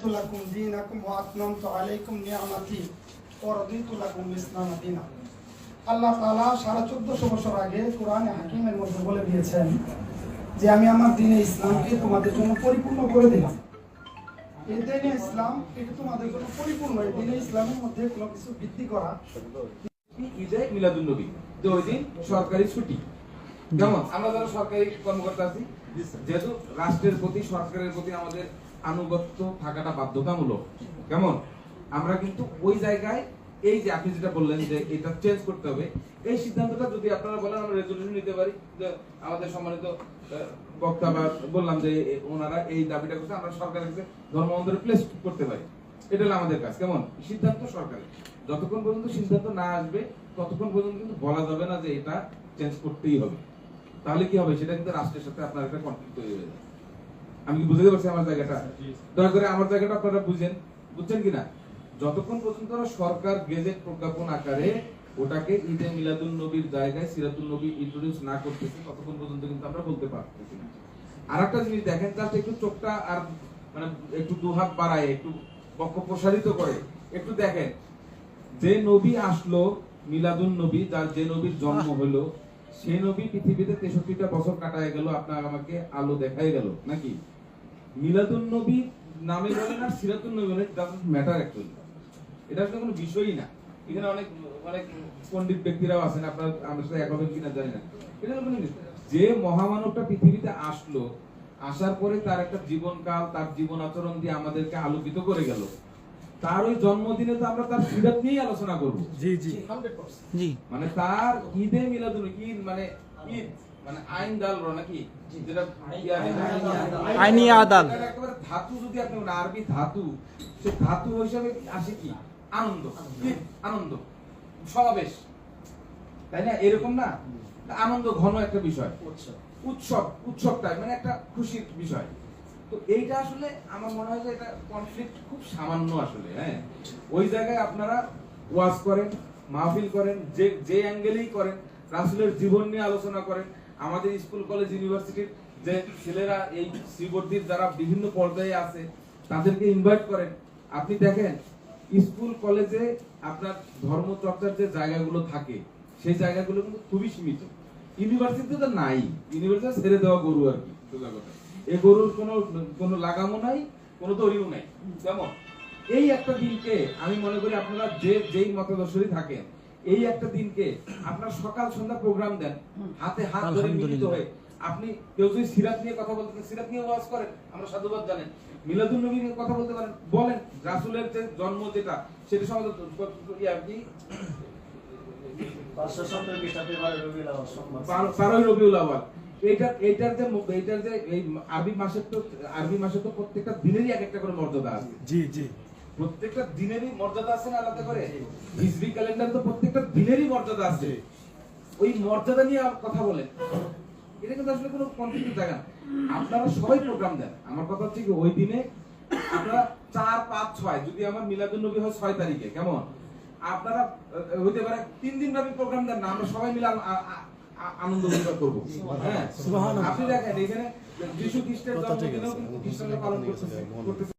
أكملت لكم دينكم وأتممت عليكم نعمتي ورضيت لكم الإسلام دينا আল্লাহ তাআলা সাড়ে চোদ্দশো বছর আগে কোরআনে হাকিমের মধ্যে বলে দিয়েছেন যে আমি আমার দিনে ইসলামকে তোমাদের জন্য পরিপূর্ণ করে দিলাম এই দিনে ইসলাম এটা তোমাদের জন্য পরিপূর্ণ এই দিনে ইসলামের মধ্যে কোনো কিছু বৃদ্ধি করা ঈদে মিলাদুন নবী যে ওই দিন সরকারি ছুটি কেমন আমরা যারা সরকারি কর্মকর্তা আছি যেহেতু রাষ্ট্রের প্রতি, সরকারের প্রতি আমাদের আনুগত্য থাকাটা বাধ্যতামূলক। কেমন? আমরা কিন্তু ওই জায়গায়, এই যে আপনি যেটা বললেন যে এটা চেঞ্জ করতে হবে, এই সিদ্ধান্তটা যদি আপনারা বলেন, আমরা রেজলিউশন নিতে পারি। যে আমাদের সম্মানিত বক্তা বা বললাম যে ওনারা এই দাবিটা করছে, আমরা সরকারের কাছে ধর্মবন্ধরে প্লেস করতে পারি। এটা হলো আমাদের কাজ। কেমন? সিদ্ধান্ত সরকারের। যতক্ষণ পর্যন্ত সিদ্ধান্ত না আসবে, ততক্ষণ পর্যন্ত কিন্তু বলা যাবে না যে এটা চেঞ্জ করতেই হবে। তাহলে কি হবে? সেটা কিন্তু রাষ্ট্রের সাথে আপনার একটা কনফ্লিক্ট তৈরি হয়ে যাবে। আমি কি বুঝতে পারছি আমার জায়গাটা? দয়া করে আমার জায়গাটা আপনারা বুঝেন। বুঝছেন কিনা যতক্ষণ পর্যন্ত সরকার গেজেট প্রজ্ঞাপন আকারে ওটাকে ঈদে মিলাদুল নবীর জায়গায় সিরাতুল নবী ইন্ট্রোডিউস না করতেছে ততক্ষণ পর্যন্ত কিন্তু আমরা বলতে পারতেছি না। আর একটা জিনিস দেখেন জাস্ট একটু চোখটা আর মানে একটু দুহাত বাড়ায় একটু বক্ষ প্রসারিত করে। একটু দেখেন যে নবী আসলো মিলাদুন নবী যার যে নবীর জন্ম হলো সেই নবী পৃথিবীতে তেষট্টিটা বছর কাটায় গেল, আপনার আমাকে আলো দেখাই গেল, নাকি? মিলাদুন নবী নামে বলেন আর সিরাতুন নবী বলেন ডাজন্ট ম্যাটার অ্যাকচুয়ালি এটা আসলে কোনো বিষয়ই না। এখানে অনেক অনেক পণ্ডিত ব্যক্তিরাও আছেন, আপনার, আমার সাথে এক হবেন কিনা জানি না। এটা কোনো যে মহামানবটা পৃথিবীতে আসলো, আসার পরে তার একটা জীবনকাল, তার জীবন আচরণ দিয়ে আমাদেরকে আলোকিত করে গেল। তার ওই জন্মদিনে তো আমরা তার সিরাত নিয়েই আলোচনা করব। জি জি। জি। মানে তার ঈদে মিলাদুন ঈদ মানে ঈদ মানে আইন দাল র নাকি? যেটা আইনি আদাল। একেবারে ধাতু যদি আপনি বলেন, আরবি ধাতু সে ধাতু হিসাবে আসে কি? আনন্দ। আনন্দ। সমাবেশ। তাই না? এরকম না? আনন্দ ঘন একটা বিষয়। উৎসব। উৎসবটা মানে একটা খুশির বিষয়। তো এইটা আসলে আমার মনে হয় যে এটা কনফ্লিক্ট খুব সামান্য আসলে হ্যাঁ? ওই জায়গায় আপনারা ওয়াজ করেন, মাহফিল করেন, যে যে অ্যাঙ্গেলেই করেন, রাসুলের জীবন নিয়ে আলোচনা করেন, আমাদের স্কুল, কলেজ, ইউনিভার্সিটির যে ছেলেরা এই শ্রীবর্দীর যারা বিভিন্ন পর্যায়ে আছে, তাদেরকে ইনভাইট করেন। আপনি দেখেন, স্কুল, কলেজে আপনার ধর্মচর্চার যে জায়গাগুলো থাকে, সেই জায়গাগুলো কিন্তু খুবই সীমিত। ইউনিভার্সিটিতে তো নাই, ইউনিভার্সিটি ছেড়ে দেওয়া গরু আর কি কথা। এই গরুর কোনো কোনো লাগামও নাই কোনো দড়িও নাই। কেমন? এই একটা দিনকে আমি মনে করি আপনারা যে যেই মতাদর্শই থাকেন এই একটা দিনকে আপনার সকাল সন্ধ্যা প্রোগ্রাম দেন। হাতে হাত ধরে মিলিত হয়ে। আপনি কেউ যদি সিরাত নিয়ে কথা বলতে সিরাত নিয়ে ওয়াজ করেন আমরা সাধুবাদ জানেন। মিলাদুন নবী নিয়ে কথা বলতে পারেন বলেন রাসুলের যে জন্ম যেটা সেটা সম্বন্ধে ইয়া কি? পাঁচশো সত্তর খ্রিস্টাব্দে বারো রবিউল আউয়াল বারোই রবিউল আওয়াল এইটার এইটার যে এইটার যে এই আরবি মাসের তো আরবি মাসের তো প্রত্যেকটা দিনেরই এক একটা করে মর্যাদা আছে। জি জি। প্রত্যেকটা দিনেরই মর্যাদা আছে না আলাদা করে? হিজরি ক্যালেন্ডার তো প্রত্যেকটা দিনেরই মর্যাদা আছে। ওই মর্যাদা নিয়ে কথা বলেন। এটা কিন্তু আসলে কোনো কনফ্লিক্ট জায়গা না। আপনারা সবাই প্রোগ্রাম দেন। আমার কথা হচ্ছে কি ওই দিনে আপনারা চার পাঁচ ছয় যদি আমার মিলাদুন নবী হয় ছয় তারিখে কেমন? আপনারা হইতে পারে তিন দিন ব্যাপী প্রোগ্রাম দেন না আমরা সবাই মিলে আনন্দ উল্লাস করব। হ্যাঁ সুবহানাল্লাহ। আপনি দেখেন এখানে যিশু খ্রিস্টের জন্মদিনেও খ্রিস্টানরা পালন করতেছে